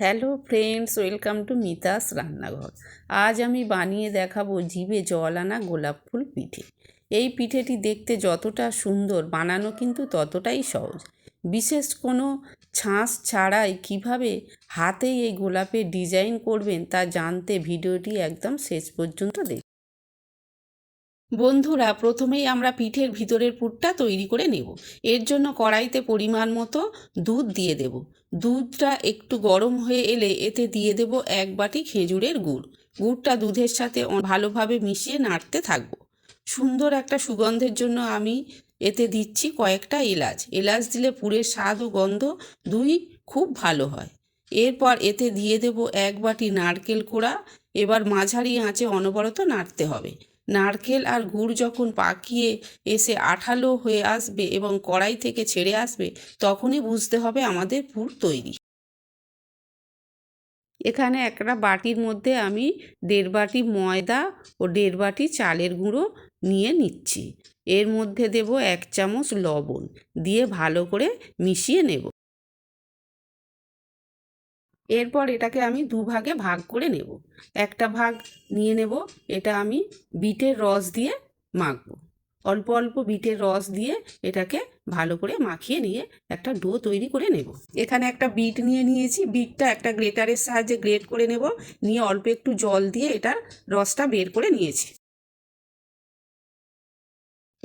Hello friends welcome to Mita's রান্নাঘর আজ আমি বানিয়ে দেখাবো জিভে জল আনা গোলাপ ফুল পিঠে। এই পিঠেটি দেখতে যতটা সুন্দর, বানানো কিন্তু ততটাই সহজ। বিশেষ কোনো ছাঁচ ছাড়াই কীভাবে হাতেই এই গোলাপের ডিজাইন করবেন তা জানতে ভিডিওটি একদম শেষ পর্যন্ত দেখ বন্ধুরা, প্রথমেই আমরা পিঠের ভিতরের পুরটা তৈরি করে নেব। এর জন্য কড়াইতে পরিমাণ মতো দুধ দিয়ে দেব। দুধটা একটু গরম হয়ে এলে এতে দিয়ে দেব এক বাটি খেজুরের গুড়। গুড়টা দুধের সাথে ভালোভাবে মিশিয়ে নাড়তে থাকব। সুন্দর একটা সুগন্ধের জন্য আমি এতে দিচ্ছি কয়েকটা এলাচ। এলাচ দিলে পুরের স্বাদ ও গন্ধ দুই খুব ভালো হয়। এরপর এতে দিয়ে দেব এক বাটি নারকেল কোড়া। এবার মাঝারি আঁচে অনবরত নাড়তে হবে। নারকেল আর গুড় যখন পাকিয়ে এসে আঠালো হয়ে আসবে এবং কড়াই থেকে ছেড়ে আসবে, তখনই বুঝতে হবে আমাদের পুর তৈরি। এখানে একটা বাটির মধ্যে আমি দেড় বাটি ময়দা ও দেড় বাটি চালের গুঁড়ো নিয়ে নিচ্ছি। এর মধ্যে দেব এক চামচ লবণ, দিয়ে ভালো করে মিশিয়ে নেব। এরপর এটাকে আমি দুভাগে ভাগ করে নেব। একটা ভাগ নিয়ে নেব, এটা আমি বিটের রস দিয়ে মাখবো। অল্প অল্প বিটের রস দিয়ে এটাকে ভালো করে মাখিয়ে নিয়ে একটা ডো তৈরি করে নেব। এখানে একটা বিট নিয়ে নিয়েছি। বিটটা একটা গ্রেটারের সাহায্যে গ্রেট করে নেব। নিয়ে অল্প একটু জল দিয়ে এটার রসটা বের করে নিয়েছি।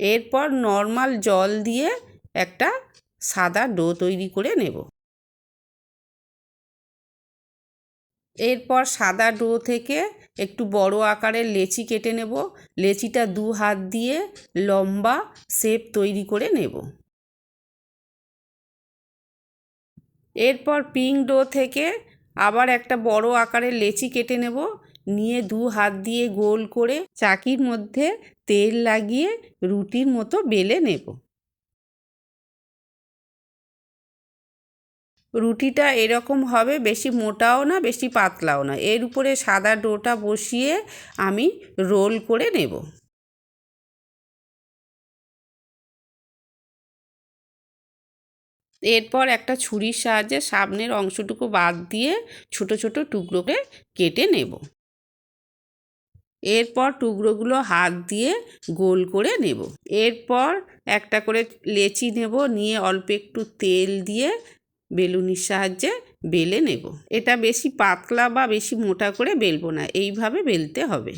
এরপর নর্মাল জল দিয়ে একটা সাদা ডো তৈরি করে নেব। এরপর সাদা ডো থেকে একটু বড় আকারের লেচি কেটে নেব। লেচিটা দু হাত দিয়ে লম্বা শেপ তৈরি করে নেব। এরপর পিঙ্ক ডো থেকে আবার একটা বড় আকারের লেচি কেটে নেব। নিয়ে দু হাত দিয়ে গোল করে চাকির মধ্যে তেল লাগিয়ে রুটির মতো বেলে নেব। রুটিটা এরকম হবে, বেশি মোটাও না, বেশি পাতলাও না। এর উপরে সাদা ডোটা বসিয়ে আমি রোল করে নেব। এরপর একটা ছুরির সাহায্যে সামনের অংশটুকু বাদ দিয়ে ছোট ছোট টুকরো করে কেটে নেব। এরপর টুকরোগুলো হাত দিয়ে গোল করে নেব। এরপর একটা করে লেচি নেব, নিয়ে অল্প একটু তেল দিয়ে বেলুনির সাহায্যে বেলে নেব। এটা বেশি পাতলা বা বেশি মোটা করে বেলবো না, এইভাবে বেলতে হবে।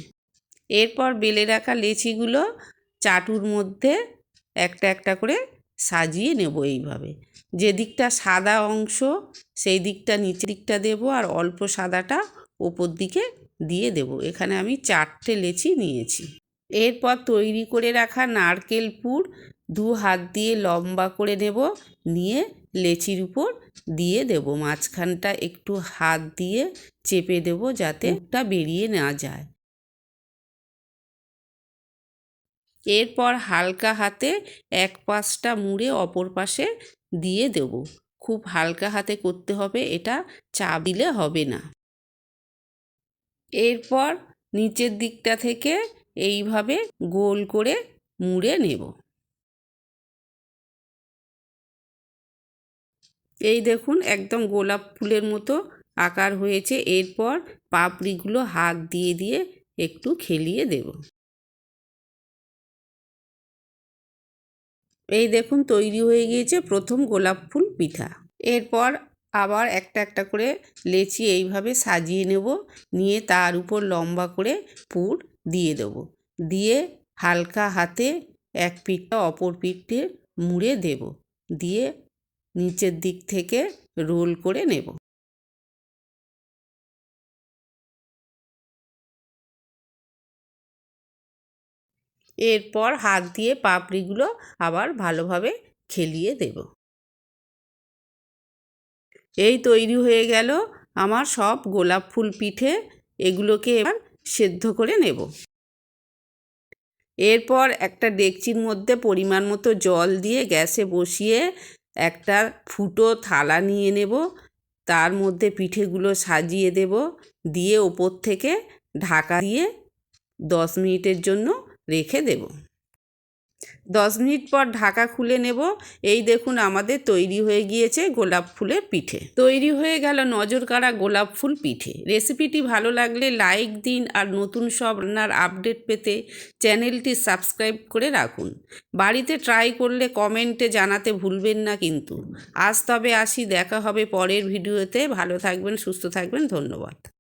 এরপর বেলে রাখা লেচিগুলো চাটুর মধ্যে একটা একটা করে সাজিয়ে নেব এইভাবে। যে দিকটা সাদা অংশ, সেই দিকটা নিচের দিকটা দেব আর অল্প সাদাটা ওপর দিকে দিয়ে দেব। এখানে আমি চারটে লেচি নিয়েছি। এরপর তৈরি করে রাখা নারকেল পুর দু হাত দিয়ে লম্বা করে নেব, নিয়ে লেচির উপর দিয়ে দেব। মাঝখানটা একটু হাত দিয়ে চেপে দেব যাতে ওটা বেরিয়ে না যায়। এরপর হালকা হাতে এক পাশটা মুড়ে অপর পাশে দিয়ে দেব। খুব হালকা হাতে করতে হবে, এটা চাপ দিলে হবে না। এরপর নিচের দিকটা থেকে এইভাবে গোল করে মুড়ে নেব। এই দেখুন, একদম গোলাপ ফুলের মতো আকার হয়েছে। এরপর পাপড়িগুলো হাত দিয়ে দিয়ে একটু খেলিয়ে দেব। এই দেখুন, তৈরি হয়ে গিয়েছে প্রথম গোলাপ ফুল পিঠা। এরপর আবার একটা একটা করে লেচি এইভাবে সাজিয়ে নেব। নিয়ে তার উপর লম্বা করে পুর দিয়ে দেব। দিয়ে হালকা হাতে এক পিঠটা অপর পিঠে মুড়ে দেব। দিয়ে নিচের দিক থেকে রোল করে নেব। এরপর হাত দিয়ে পাপড়িগুলো আবার ভালোভাবে খেলিয়ে দেব। এই তৈরি হয়ে গেল আমার সব গোলাপ ফুল পিঠে। এগুলোকে এবার সেদ্ধ করে নেব। এরপর একটা ডেকচির মধ্যে পরিমাণ মতো জল দিয়ে গ্যাসে বসিয়ে একটা ফুটো থালা নিয়ে নেব, তার মধ্যে পিঠেগুলো সাজিয়ে দেব, দিয়ে ওপর থেকে ঢাকা দিয়ে দশ মিনিটের জন্য রেখে দেব। দশ মিনিট পর ঢাকা খুলে নেব। এই দেখুন আমাদের তৈরি হয়ে গিয়েছে গোলাপ ফুলের পিঠে। তৈরি হয়ে গেল নজর কাড়া গোলাপ ফুল পিঠে। রেসিপিটি ভালো লাগলে লাইক দিন আর নতুন সব রান্নার আপডেট পেতে চ্যানেলটি সাবস্ক্রাইব করে রাখুন। বাড়িতে ট্রাই করলে কমেন্টে জানাতে ভুলবেন না কিন্তু। আজ তবে আসি, দেখা হবে পরের ভিডিওতে। ভালো থাকবেন, সুস্থ থাকবেন, ধন্যবাদ।